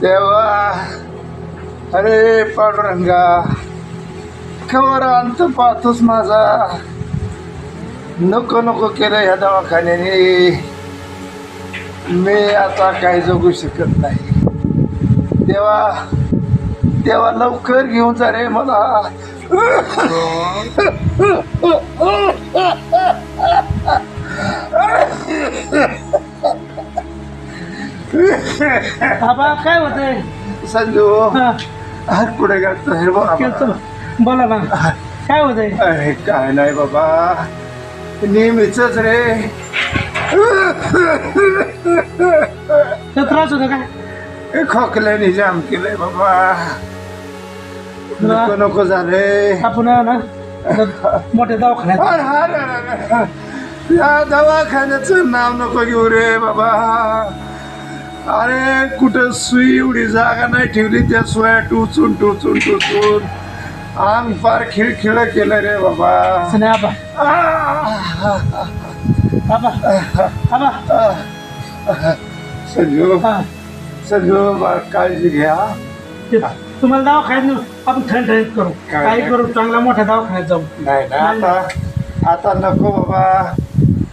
देवा अरे पांडुरंगा कवर अंत पाहतोस माझा. नको नको केलं ह्या दवाखान्याने. मी आता काही जगू शकत नाही. देवा देवा लवकर घेऊन जा रे मला. बाबा काय होतंय? संजू हा, हात पुढे घालतो हे बघ केलतं. बोला ना. काय होतंय? अरे काय नाही बाबा. नेहमीच रे. तर त्रास होतो काय खोकल्याने जाम केलंय बाबा. नको नको झाले. आपण ना मोठ्या दवाखान्यात. या दवाखान्याचं नाव नको घेऊ रे बाबा. अरे कुठं सुई एवढी जागा नाही ठेवली त्या सुया टुचून टुचून टुचून. अंग फार खिळखिळ केलं रे बाबा. असं नाही आबा. आह, आबा. आबा. संजू हा. संजू बा, काळजी घ्या. ते तुम्हाला दवाखान्यात नेऊ. आपण ठणठणीत करू. काय- काही करू चांगला मोठ्या दवाखान्यात जाऊ. नाही ना आता आता नको बाबा.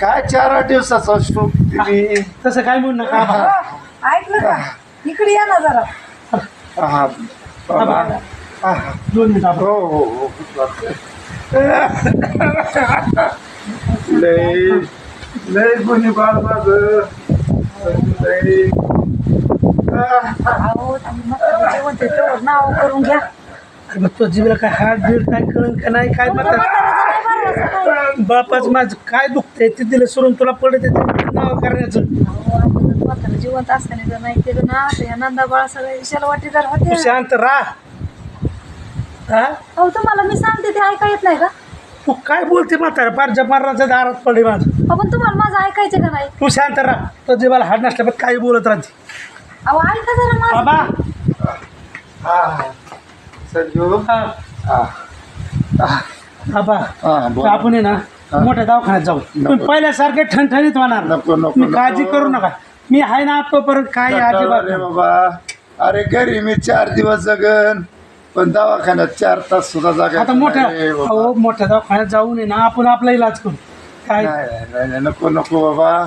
काय चार आठ दिवसाचा स्ट्रोक दिली तसं काय म्हणू नका आबा ऐकलं का? इकडे या ना जरा. हा बाबा. हा. दोन मिनिट हो हो हो. लय लय कोणी बाळ माझ. लय. अहो ती म्हातारी जेवण ते तेवढं नाव करून घ्या. अरे मग तो जीवला काय हार्ट बीट काय कळण का नाही काय म्हणतात. बापाच माझं काय दुखतंय ते दिलं सोडून तुला पडत नाव करण्याचं? अहो, म्हातारं जिवंत असताना जर नाही केलं ना तर या नंदा बाळा सगळे विशाल वाटेदार तू होते शांत राह. हा? अहो तुम्हाला मी सांगते ते ऐका येत नाही का? तू काय बोलते म्हातारा? पार जमाराच्या दारात पडले माझं. आपण तुम्हाला माझं ऐकायचं का नाही? तू शांत राह. तो जीवाला हाड नसल्या पण काही बोलत राहते. अहो ऐका जरा माझं. बाबा. हा. संजू बाबा बोला. आपण आहे ना मोठ्या दवाखान्यात जाऊ. पण पहिल्यासारखे ठणठणीत होणार. नको, नको, काळजी. करू नका. मी आहे ना तोपर्यंत काय अजिबात नाही. बाबा. अरे घरी मी चार दिवस जगन पण दवाखान्यात चार तास सुद्धा जागा आता मोठ्या अहो मोठ्या दवाखान्यात जाऊन आहे ना आपण आपला इलाज करू. काय? नाही नको नको बाबा.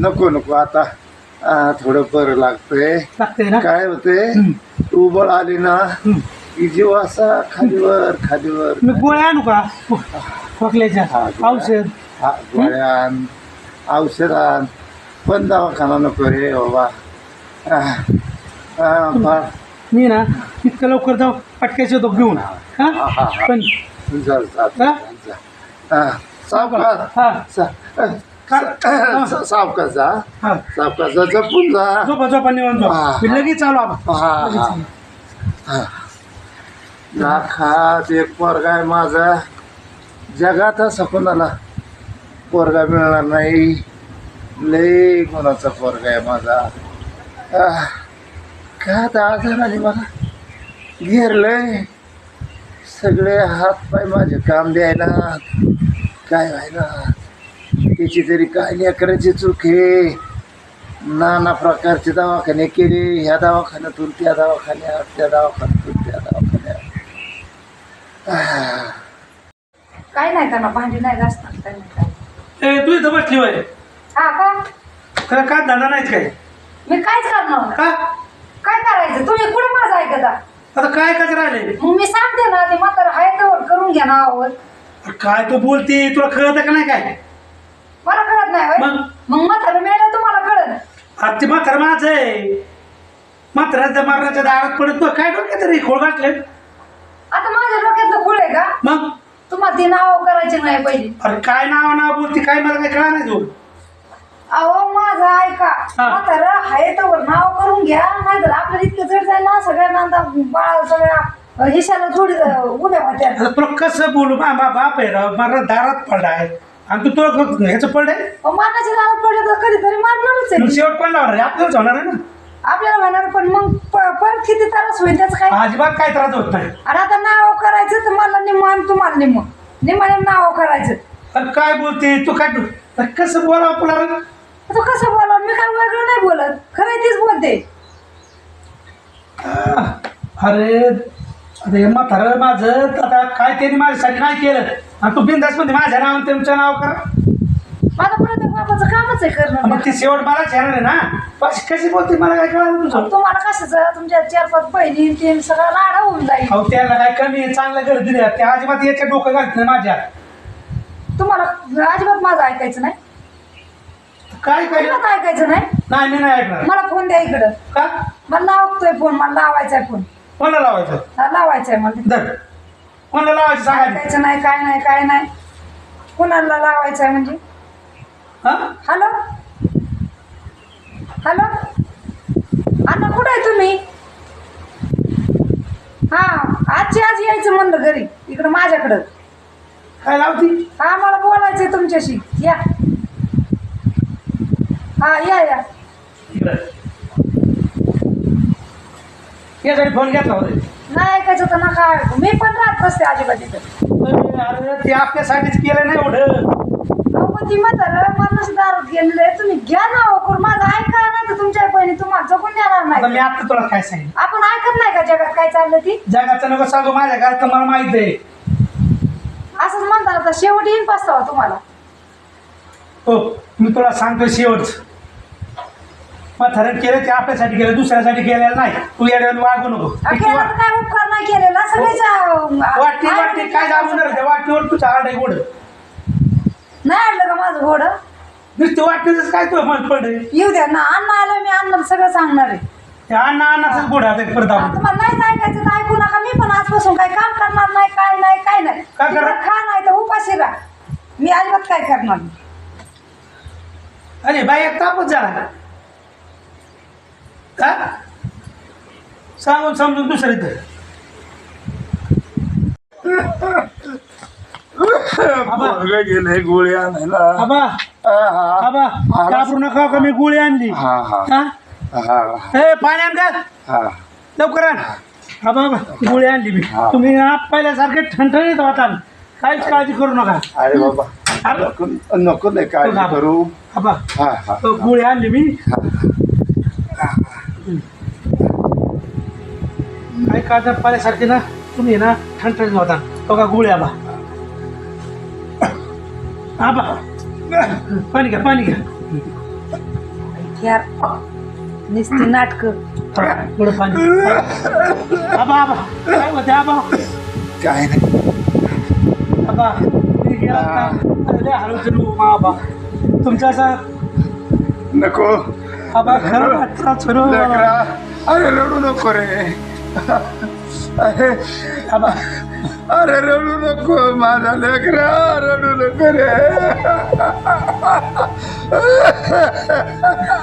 नको नको. आता आ, थोडं बरं लागतंय. लागतंय ना? काय होते तू बळ आली ना की जीव असा खालीवर खालीवर. मी गोळ्या आणू का? खोकल्याच्या. हा, गोळ्या. औषध. हा, गोळ्यान औषध आण. पण दवाखाना नको रे बाबा. बा- मी ना इतकं लवकर जाऊ पटक्याचे तो घेऊन. हा हा, हा. पण जा, जा, हा? जा. हा, हा. सा- का- सा- सावकाश जा. हा. जा जपून जा. झोपा झोपा निवांत झोप. मी लगेच चालू आबा. हा लगेच. हा. चालू. हा. लाखात एक पोरगा आहे माझा. जगात असा कोणाला पोरगा मिळणार नाही. लय कोणाचा पोरगा आहे माझा. का आता आजार आली मला? घेरलंय. सगळे हात पाय माझे काम द्यायला काय व्हायला त्याची तरी काय लेकराची चूक आहे. नाना प्रकारचे दवाखाने केले. ह्या दवाखान्यातून त्या दवाखान्यात त्या दवाखान्यातून काय नाही करणार भांडी नाही घासणार काय नाही काय ए तू इथं बसली वय हा का? खरं काय धंदा नाहीच काय? मी कायच करणार. का? काय करायचं? तुम्ही कुठे माझं ऐकता आता काय काय राहिले मग मी सांगते ना ते म्हातारं आहे तर करून घ्या ना आवड काय तू बोलते? तुला कळत का नाही काय? मला कळत नाही होय. मग? मग म्हातारं मेलं तुम्हाला कळत आता ते मात्र माझं आहे. मात्र मारण्याच्या दारात पडत मग काय डोक्यात तरी खोळ घातले आता माझ्या डोक्यातलं खुळ आहे का मग? तुम्हाला ते नाव करायचे नाही पाहिजे. अरे काय नाव नाव बोलते काय मला काय कळा नाही तू? अहो माझं ऐका. हा. म्हातारं आहे तर नाव करून घ्या नाहीतर आपल्याला इतकं जड जाईल ना सगळ्यांना आता बाळा सगळ्या हिशाला थोडी उभ्या होत्या. आता तुला कसं बोलू? मा मा बाप आहे राव मला दारात पडलाय आणि तू तुला ह्याचं पडलंय मानाच्या दारात पडलं तर कधीतरी मारणारच मग आहे शेवट पडणार रे आपल्यालाच होणार आहे ना? आपल्याला होणार पण मग प- परत किती त्रास होईल त्याचं काय? अजिबात काय त्रास होत नाही. आणि आता नाव करायचं तर मला निम्म आणि तुम्हाला निम्म. निम्माने नाव करायचं. अरे काय बोलते तू काय अरे कसं पुन्हा रे? तू कसं बोला मी काय वेगळं नाही बोलत. खरं तीच बोलते. अरे अरे म्हातारं माझं आता काय त्यांनी माझ्यासाठी नाही केलं. आणि तू बिंदासमध्ये माझ्या नाव तुमचं नाव करा. माझं प्रत्येक बापाचं कामच आहे मग करणं ती शेवट मला येणार आहे ना? बस कशी बोलते? मला काय कळलं तुझं. तुम्हाला कशाचं? तुमच्या चार पाच बहिणी तीन सगळं लाडा होऊन जाईल. अहो त्याला काय कमी आहे, चांगलं घर दिले ते अजिबात याच्या डोकं घालत नाही माझ्या. तुम्हाला अजिबात माझं ऐकायचं नाही. काय काय? अजिबात ऐकायचं नाही. नाही मी नाही ऐकणार. मला फोन द्या इकडं. का? मला लावतोय फोन मला लावायचा आहे फोन. कोणाला लावायचं? लावायचा आहे मला धर. कोणाला लावायचं सांगा. ऐकायचं नाही काय नाही काय नाही. कुणाला लावायचं आहे म्हणजे? हा? हॅलो? हॅलो? अण्णा कुठे आहे तुम्ही? हा आजची आज यायचं म्हणलं घरी इकडं माझ्याकडं. काय लावती? हा मला बोलायचंय तुमच्याशी. या. हा या या. यासाठी फोन घेतला होता. नाही ऐकायचं तर नका. मी पण राहत अजिबात इथं अरे ते आपल्यासाठीच केलं नाही एवढं. ती म्हातारं माणूस दारात गेलेलं तुम्ही घ्या ना हो करून. माझं ऐका नाही तर तुमच्या बहिणी तुम्हाला जगून देणार आता मी नाही आता तुला काय सांगितलं आपण ऐकत नाही का जगात काय चाललं ती? जगाचं नको सांगू माझ्या घरात मला माहीत आहे. असंच म्हणता आता शेवट येईन पस्तावा तुम्हाला. हो मी तुला सांगतो शेवट. मग ठरण केलं ते आपल्यासाठी केलं दुसऱ्यासाठी केलेलं नाही. तू या वागू नको. अहो, किती केलं वा- तर काय उपकार नाही केलेला? सगळेच वाटणी वाटणी काय दाबून त्या वाटणीवर तुझा आड आहे गोड. नाही आणलं का माझं घोड नुसती वाटणीच काय तू मत पडे येऊ द्या ना अण्णा आलं मी अण्णा सगळं सांगणार आहे. त्या अण्णा अण्णाच गोड आता परत दाबून. तुम्हाला नाही ऐकायचं तर ऐकू नका. मी पण आजपासून काय काम करणार नाही काय नाही काय नाही. काय करणार? तिकडं खा नाही तर उपाशी राहा. मी अजिबात काय करणार नाही. अरे बाई एक तापच झाला. का? सांगून समजून दुसरं इथं. पोरगं गेले गोळी आणायला. आबा हा, हा. आबा घाबरू नका का मी गोळी आणली? हा हा. हा? हा ए पाणी आण का हा. लवकर आण. गोळी आणली मी. हा. तुम्ही ना पहिल्यासारखे ठणठणीत होता. काहीच काळजी करू नका. अरे बाबा अरे. नको नको नाही काळजी करू. हा हा. तो गोळी आणली मी. काय काळजा पाण्यासारखे ना तुम्ही ना ठणठणीत होता. तो का गोळी आबा आबा पाणी घ्या पाणी घ्या यार नुसती नाटक थोडं पाणी आबा आबा काय होते आबा काय नाही आबा मी गेला का अरे लय हरवते लो आबा तुमच्या असा नको आबा खरं वाटतं सुरू लेकरा अरे रडू नको रे अरे आबा अरे रडू नको माझा लेकरा रडू नको रे.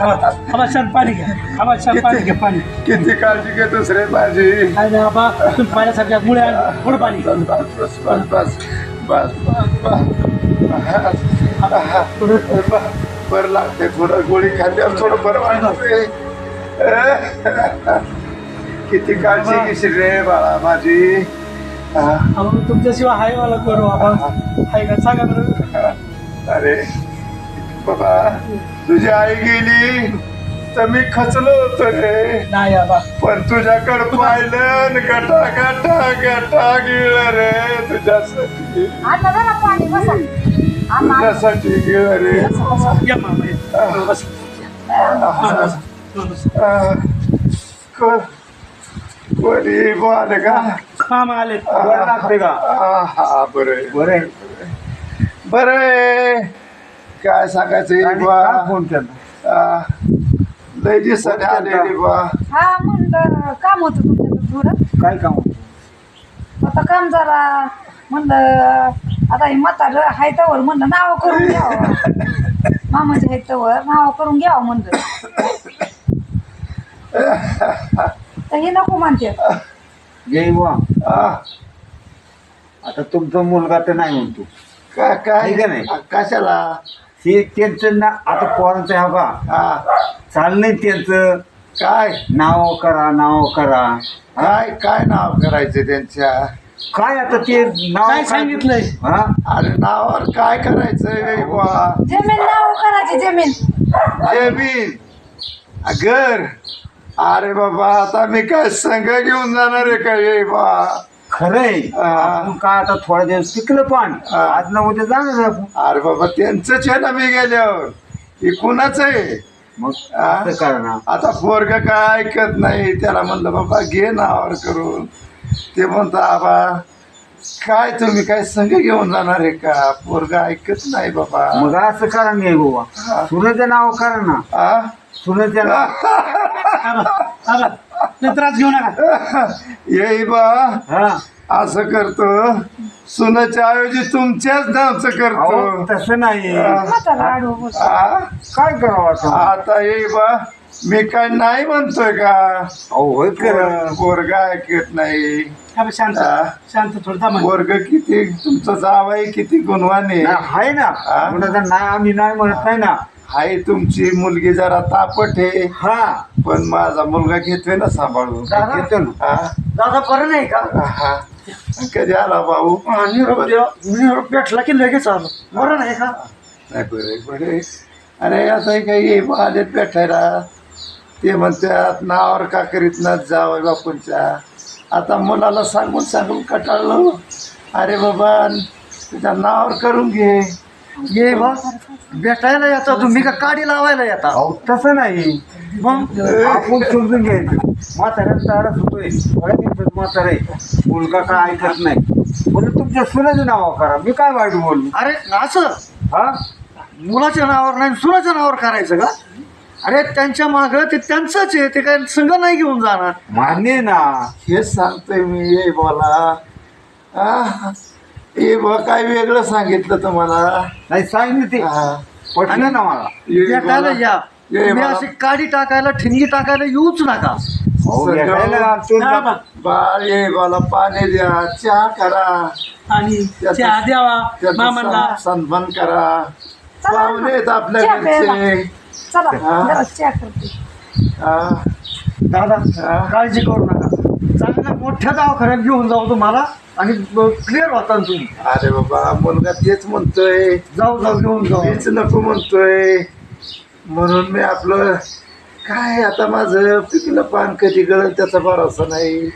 आबा आबा छान पाणी घ्या आबा छान पाणी घ्या पाणी. किती काळजी घेतोस रे माझी? काय नाही आबा तुम्ही पाण्यासारख्या मुळे आण थोडं पाणी. बस बस बस बस बस बस. बस थोडं बस बरं लागते थोडं गोळी खाल्ल्यावर थोडं बरं वाटते किती काळजी घेशील रे बाळा माझी. अहो तुमच्याशिवाय हाय मला करू आबा हाय का? सांगा बरं. अरे बाबा तुझी आई गेली तर मी खचलो होतो रे. नाही आबा पण तुझ्याकडे पाहिलं न गटा गटा गटा गिळ रे तुझ्यासाठी. अण्णा जरा पाणी बसा. तुझ्यासाठी गिळ रे. या मामा या. बस. बस. आ, को- कोणी बोल का? मामा आले. बरं लागते का? हा बरं बरं बरं काय सांगायचं बा फोन केला? लय दिवसाने आलेली बा हा म्हणलं काम होतं तुमच्याकडे थोडं. काय काम आता काम जरा म्हणलं आता हे म्हातारं हाय तवर म्हणलं नाव करून घ्यावं. मामाचे हाय तवर नाव करून घ्यावं म्हणलं. तर हे नको म्हणते. जय वा आ, आता तुमचा मुलगा तर नाही म्हणतो. का काय? आहे का नाही? कशाला? हे त्यांचं ना आता पोरांचं आहे का हा. चाललंय त्यांचं. काय? नाव करा नाव करा. काय काय नाव करायचं त्यांच्या? काय आता ते नाव काय सांगितलंय? हा? अरे नावावर काय करायचंय बा जमीन नाव करायची जमीन. जमीन. घर. अरे बाबा आता मी काय संघ घेऊन जाणार आहे का ये बा? खरंय. आपण काय आता थोडा दिवस पिकलं पण. आज ना उद्या जाणार आपण. अरे बाबा त्यांचंच आहे ना मी गेल्यावर. हे कुणाच आहे? मग. असं करा ना? आता पोरग काय ऐकत नाही त्याला म्हणलं बाबा घे नावावर करून. ते म्हणतो आबा काय तुम्ही काय संघ घेऊन जाणार आहे का? पोरग ऐकत नाही बाबा. मग असं करा नाही बाबा. सुनेचं नाव करा ना. आ? सुनेचं नाव आबा आबा लय त्रास घेऊ नका. येई बा. हा. असं करतो. सुनाच्या ऐवजी तुमच्याच नावचं अहो करतो तसं नाही. आ? काय करावं आता? आता येई बा. मी काय नाही म्हणतोय का? अहो होय खरं. पोरग ऐकत नाही. आबा शांत. हा. शांत थोडं थांबा पोरग किती तुमचं जावाई किती गुणवान आहे. नाही, आहे ना. हा. नाही आम्ही नाही म्हणत नाही ना. आहे तुमची मुलगी जरा तापट आहे. हा. पण माझा मुलगा घेतोय ना सांभाळून. दादा? घेतो ना. हा? दादा बरं नाही का? हा. कधी आला भाऊ? निरोप भेटला की लगेच आलो. बरं नाही का? नाही बरे बरे अरे आता काही आलेत भेटायला. ते म्हणतात नावावर का करीत ना जावं बापूंच्या. आता मुलाला सांगून सांगून कटाळलो. अरे बाबा तुझ्या नावावर करून घे. ये बा भेटायला येता तुम्ही का काडी लावायला येता? अहो तसं नाही. मग? आपण समजून घ्यायचं. म्हाताऱ्यात तारच होतोय बऱ्या दिवसात म्हातारा. आहे मुलगा काय ऐकत नाही. म्हणून तुमच्या सुनाचं नाव करा. मी काय वाईट बोललो? अरे असं? हा? मुलाच्या नावावर नाही सुनाच्या नावावर करायचं का? अरे त्यांच्या माग ते त्यांचंच आहे. ते काय संघ नाही घेऊन जाणार. मान्य आहे ना. हेच सांगतोय मी ये बोला? ये बा काय वेगळं सांगितलं तुम्हाला नाही सांगितलं ते हा. पटलं ना मला ये भेटायला बोला. या ये तुम्ही मला. अशी काडी टाकायला ठिणगी टाकायला येऊच नका अहो, सगळं- भेटायला लागतो ना. आबा बाळ ये बोला पाणी द्या चहा करा आणि चहा द्यावा त्याचा मामांना सन- सन्मान करा चला पाहुणे आहेत आपल्या चहा प्यायला. घरचे चला हा. जरा चहा करते हा. दादा हा. काळजी करू नका चांगल्या मोठ्या दवाखान्यात घेऊन जाऊ तुम्हाला आणि क्लिअर होता तुम्ही. अरे बाबा मुलगा तेच म्हणतोय. जाऊ जाऊ घेऊन जाऊ. मीच नको म्हणतोय. म्हणून मी आपलं काय आता माझं पिकलं पान कधी गळत त्याचा भरोसा नाही.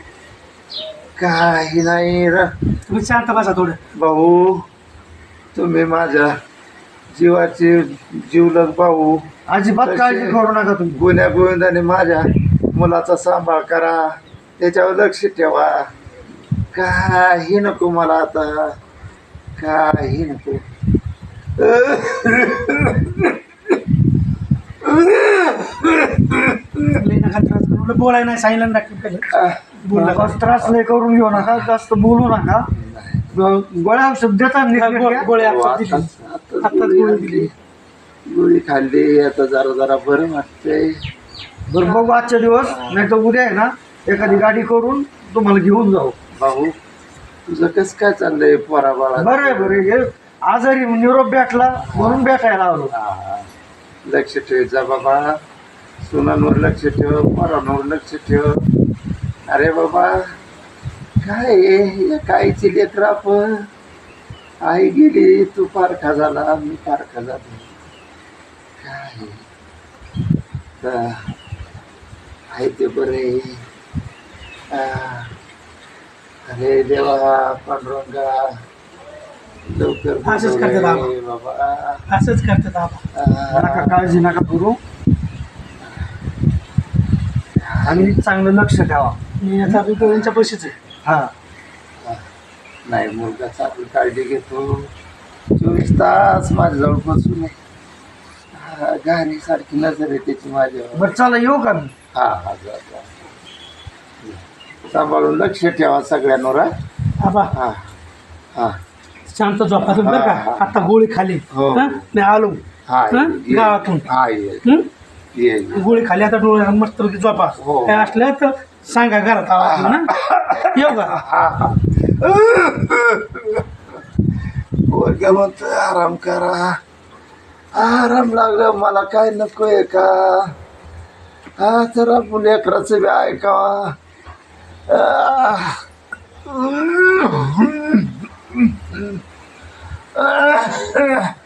काही नाही र. तुम्ही शांत बसा थोडं. भाऊ तुम्ही माझ्या जीवाचे जीवलग भाऊ. अजिबात काळजी करू नका तुम्ही. गोविंदाने माझ्या मुलाचा सांभाळ करा. त्याच्यावर लक्ष ठेवा. काही नको मला आता. काही नको. लय नका त्रास करू. बोलायला नाही सांगितलं ना डॉक्टर पहिले त्रास लय करून घेऊ नका जास्त बोलू नका. ग- गोळ्या औषध देतात. गोळ्या औषध दिली. आता आत्ताच गोळी गोळी खाल्ली. गोळी खाल्ली आता जरा जरा बरं वाटतंय. बरं बघू आजच्या दिवस. नाही तर उद्या आहे ना एखादी गाडी करून तुम्हाला घेऊन जाऊ. भाऊ तुझं कसं काय चाललंय पोरा बाळा बरं आहे बरं आहे. हे आजारी निरोप भेटला म्हणून भेटायला आलो. लक्ष ठेव जा बाबा. सुनांवर लक्ष ठेव पोरांवर लक्ष ठेव. अरे बाबा काय आहे? या कायची लेकर आपण. आई गेली तू पारखा झाला मी पारखा झालो. काय तर आहे ते बरे अरे देवा पांडुरंगा लवकर असंच बोलव बाबा. असंच करतात आबा नका काळजी नका करू. आणि चांगलं लक्ष ठेवा. मी आता त्यांच्या पैसेच आहे. हा. नाही मुलगा चांगली काळजी घेतो. चोवीस तास माझ्याजवळ बसून आहे. गाणी सारखी नजर आहे त्याची माझ्यावर. बरं चला येऊ का मी? हा हा जा, जा. सांभाळून लक्ष ठेवा सगळ्यांवर हा? आबा हा हा शांत झोपा तुम्ही बरं हा, का हा. आता गोळी खाली हो. हं? मी आलो हा हं? ये. गावातून. हा ये हं? ये ये. गोळी खाली आता डोळे मस्त झोपा हो. काय असलं तर सांगा घरात आवाज ना येऊ का म्हणतोय आराम करा आराम लागलं मला काय नकोय का हा जरा लेकराचं बी ऐकावा 아, 음. 음. 음. 아.